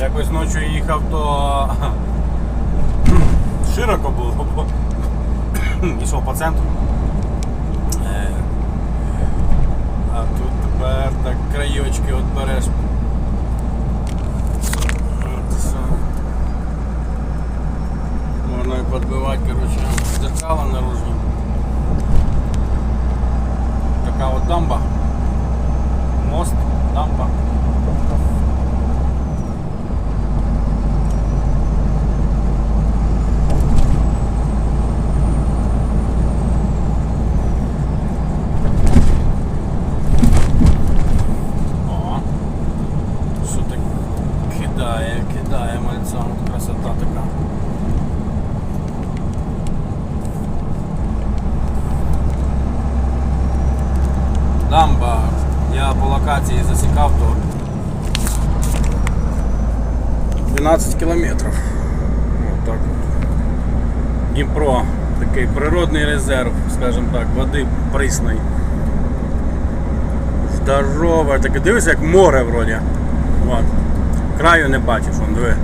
якось ночі їхав, то широко було, бо йшов по центру. Е, А тут тепер так краєчки от береш. Можна і підбивати, коротше, дзеркала наружні. Така от дамба. Мост, дамба. О, що так кидає, кидає мальця, от красота така. Дамба, я по локації засікав, то 12 кілометрів. От так. Дніпро, такий природний резерв, скажімо так, води прісної. Здорово, таке дивись, як море вроді. От. Краю не бачиш, вон диви.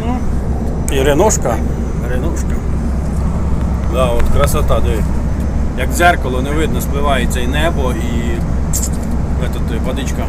Ну, і реношка. Реношка. Да, от красота, диви. Як дзеркало не видно, спливається і небо, і, і водичка.